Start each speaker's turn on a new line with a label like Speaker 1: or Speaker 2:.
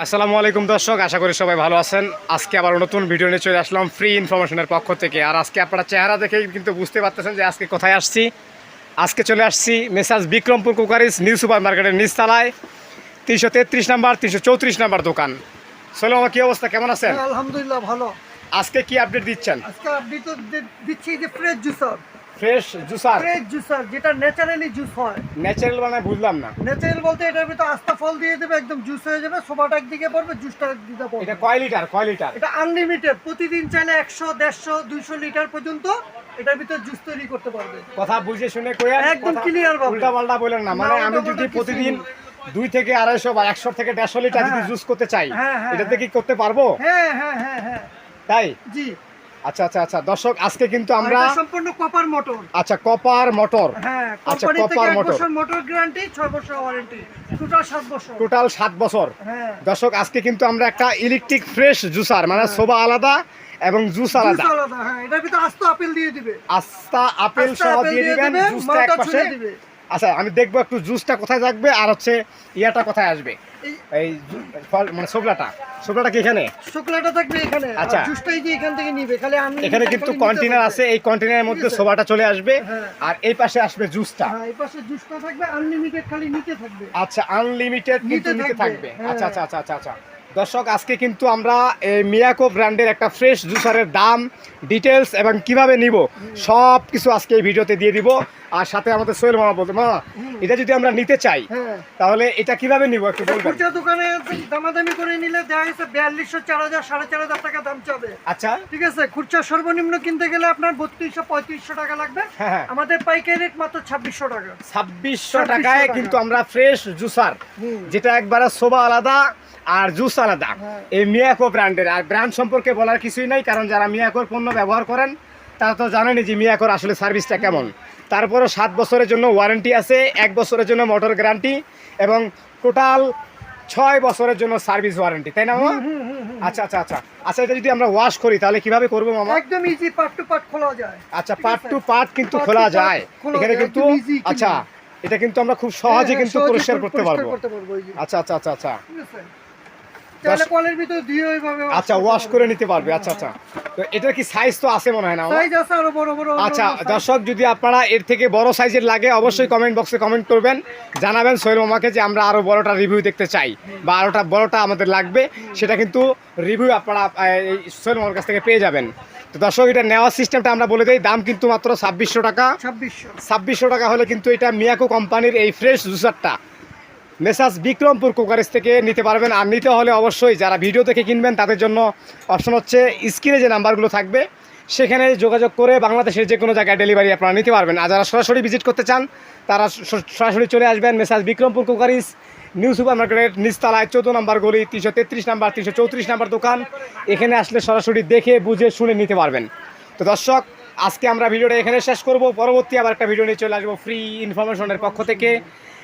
Speaker 1: আসসালামু আলাইকুম দর্শক আশা করি সবাই ভালো আছেন। আজকে আবার নতুন ভিডিও নিয়ে চলে আসলাম ফ্রি ইনফরমেশনের পক্ষ থেকে। আর আজকে আপনারা চেহারা দেখেই কিন্তু বুঝতে পারতেছেন যে আজকে কোথায় আসছি। আজকে চলে আসছি messrs Bikrampur crockeries New Super মার্কেটের নিচতলায়। তিনশো তেত্রিশ নাম্বার তিনশো চৌত্রিশ নাম্বার দোকান। সোলো আমার কী অবস্থা? কেমন আছেন?
Speaker 2: আলহামদুলিল্লাহ ভালো।
Speaker 1: আজকে কি আপডেট দিচ্ছেন?
Speaker 2: আজকে দে- দিচ্ছি যে fresh juicer
Speaker 1: fresh juicer.
Speaker 2: Fresh juicer যেটা ন্যাচারালি জুস হয়।
Speaker 1: ন্যাচারাল বানায় বুঝলাম না।
Speaker 2: ন্যাচারাল বলতে এটার ভিতরে আস্তা ফল দিয়ে দেবে একদম জুস হয়ে যাবে সোফাটা একদিকে পড়বে জুসটা একদিকে পড়বে।
Speaker 1: এটা কয় লিটার কয় লিটার
Speaker 2: এটা আনলিমিটেড প্রতিদিন চাইলে একশো দেড়শো দুইশো লিটার পর্যন্ত এটার ভিতরে জুস তৈরি করতে পারবে।
Speaker 1: কথা বুঝে শুনে কইেন
Speaker 2: একদম clear ভাবে।
Speaker 1: উল্টা পাল্টা বলেন না। মানে আমি যদি প্রতিদিন দুই থেকে আড়াইশো বা একশো থেকে দেড়শো লিটার যদি
Speaker 2: হ্যাঁ।
Speaker 1: জুস করতে চাই
Speaker 2: হ্যাঁ, হ্যাঁ,
Speaker 1: এটাতে কি করতে পারব?
Speaker 2: হ্যাঁ হ্যাঁ হ্যাঁ হ্যাঁ।
Speaker 1: তাই?
Speaker 2: জি।
Speaker 1: আচ্ছা আচ্ছা আচ্ছা। দর্শক আজকে কিন্তু আমরা
Speaker 2: সম্পূর্ণ কপার মোটর।
Speaker 1: আচ্ছা কপার মোটর।
Speaker 2: হ্যাঁ
Speaker 1: আচ্ছা, motor।
Speaker 2: বছর মোটর গ্যারান্টি ছয় বছর ওয়ারেন্টি। টোটাল সাত বছর।
Speaker 1: টোটাল সাত বছর।
Speaker 2: হ্যাঁ।
Speaker 1: দর্শক আজকে কিন্তু আমরা একটা ইলেকট্রিক ফ্রেশ জুসার মানে সোবা আলাদা এবং জুস আলাদা।
Speaker 2: জুস আলাদা, হ্যাঁ, এটার ভিতরে আস্ত আপেল দিয়ে দিবে।
Speaker 1: আস্তা আপেল সহ দিয়ে দিবেন জুসটা। আচ্ছা আমি দেখব একটু জুসটা কোথায় থাকবে আর হচ্ছে ইয়াটা কোথায় আসবে।
Speaker 2: এই-
Speaker 1: ফল মানে সোবলাটা সোবলাটা কি এখানে?
Speaker 2: শুক্লাটা থাকবে এখানে।
Speaker 1: আচ্ছা।
Speaker 2: জুসটাই যে এখান থেকে নিবে খালি আমি
Speaker 1: এখানে কিন্তু কন্টেনার আছে এই কন্টেনারের মধ্যে সোবাটা চলে আসবে।
Speaker 2: হ্যাঁ।
Speaker 1: আর এই পাশে আসবে জুসটা।
Speaker 2: হ্যাঁ এই পাশে জুসটা থাকবে আনলিমিটেড খালি নিতে থাকবে।
Speaker 1: আচ্ছা আনলিমিটেড কিন্তু
Speaker 2: নিতে
Speaker 1: নিতে
Speaker 2: থাকবে,
Speaker 1: থাকবে।
Speaker 2: হ্যাঁ।
Speaker 1: আচ্ছা আচ্ছা আচ্ছা আচ্ছা আচ্ছা। দর্শক আজকে কিন্তু আমরা এই মিয়াকো ব্র্যান্ডের একটা ফ্রেশ জুসারের দাম ডিটেলস এবং কীভাবে নিব সব কিছু আজকে এই ভিডিওতে দিয়ে দিব। আর সাথে আমাদের সোহেল মামা বলতে মা এটা যদি আমরা নিতে চাই
Speaker 2: হ্যাঁ।
Speaker 1: তাহলে এটা কীভাবে নিব একটু বলবেন?
Speaker 2: খুচরা দোকানে দামাদামি করে নিলে দেখা গেছে বিয়াল্লিশশো চার হাজার সাড়ে চার হাজার টাকা দাম চাবে।
Speaker 1: আচ্ছা।
Speaker 2: ঠিক আছে খুচরা সর্বনিম্ন কিনতে গেলে আপনার বত্রিশশো পঁয়ত্রিশশো টাকা লাগবে।
Speaker 1: হ্যাঁ হ্যাঁ।
Speaker 2: আমাদের পাইকারি রেট মাত্র ছাব্বিশশো টাকা।
Speaker 1: ছাব্বিশশো টাকায় কিন্তু আমরা ফ্রেশ জুসার যেটা একবারে সোবা আলাদা আর জুস আলাদা।
Speaker 2: হ্যাঁ।
Speaker 1: এই মিয়াকো ব্র্যান্ডের। আর ব্র্যান্ড সম্পর্কে বলার কিছুই নাই কারণ যারা মিয়াকোর পণ্য ব্যবহার করেন তারা তো জানেনই যে মিয়াকোর আসলে সার্ভিসটা কেমন। তারপরে সাত বছরের জন্য ওয়ারেন্টি আছে এক বছরের জন্য মোটর গ্যারান্টি এবং টোটাল ছয় বছরের জন্য সার্ভিস ওয়ারেন্টি তাই না মামা? আচ্ছা আচ্ছা আচ্ছা। আচ্ছা এটা যদি আমরা ওয়াশ করি তাহলে কীভাবে করব মামা?
Speaker 2: একদম ইজি পার্ট টু পার্ট খোলা যায়।
Speaker 1: আচ্ছা পার্ট টু পার্ট কিন্তু খোলা যায়। এখানে কিন্তু। আচ্ছা এটা কিন্তু আমরা খুব সহজে
Speaker 2: হ্যাঁ,
Speaker 1: কিন্তু পরিষ্কার করতে পারব। আচ্ছা আচ্ছা আচ্ছা আচ্ছা।
Speaker 2: তাহলে কলের ভিতরে দিয়ে ওইভাবে
Speaker 1: আচ্ছা ওয়াশ করে নিতে পারবে আচ্ছা আচ্ছা। তো এটার কি সাইজ তো আছে মনে হয় না?
Speaker 2: সাইজ আছে আরও বড় বড়
Speaker 1: আচ্ছা দর্শক যদি আপনারা এর থেকে বড় সাইজের লাগে অবশ্যই কমেন্ট বক্সে কমেন্ট করবেন। জানাবেন সোহেল মামাকে যে আমরা আরও বড়টা রিভিউ দেখতে চাই বা আরোটা বড়টা আমাদের লাগবে। সেটা কিন্তু রিভিউ আপনারা এই সোহেল মামার কাছ থেকে পেয়ে যাবেন। তো দর্শক এটা নেওয়ার সিস্টেমটা আমরা বলে দিই দাম কিন্তু মাত্র ছাব্বিশশো টাকা।
Speaker 2: ছাব্বিশশো।
Speaker 1: ছাব্বিশশো টাকা হলে কিন্তু এটা মিয়াকো কোম্পানির এই ফ্রেশ জুসারটা মেসাজ বিক্রমপুর কুকারেজ থেকে নিতে পারবেন। আর নিতে হলে অবশ্যই যারা ভিডিও থেকে কিনবেন, তাদের জন্য অপশন হচ্ছে স্ক্রিনে যে নাম্বারগুলো থাকবে, সেখানে যোগাযোগ করে বাংলাদেশের যে কোনো জায়গায় ডেলিভারি আপনারা নিতে পারবেন। আর যারা সরাসরি ভিজিট করতে চান, তারা সরাসরি চলে আসবেন messrs Bikrampur crockeries, New Super মার্কেটের নিচতলায় চৌদ্দ নম্বর গলি, তিনশো তেত্রিশ নাম্বার, তিনশো চৌত্রিশ নাম্বার দোকান। এখানে আসলে সরাসরি দেখে, বুঝে, শুনে নিতে পারবেন। তো দর্শক, আজকে আমরা ভিডিওটা এখানে শেষ করব। পরবর্তী আবার একটা ভিডিও নিয়ে চলে আসব ফ্রি ইনফরমেশনের পক্ষ থেকে।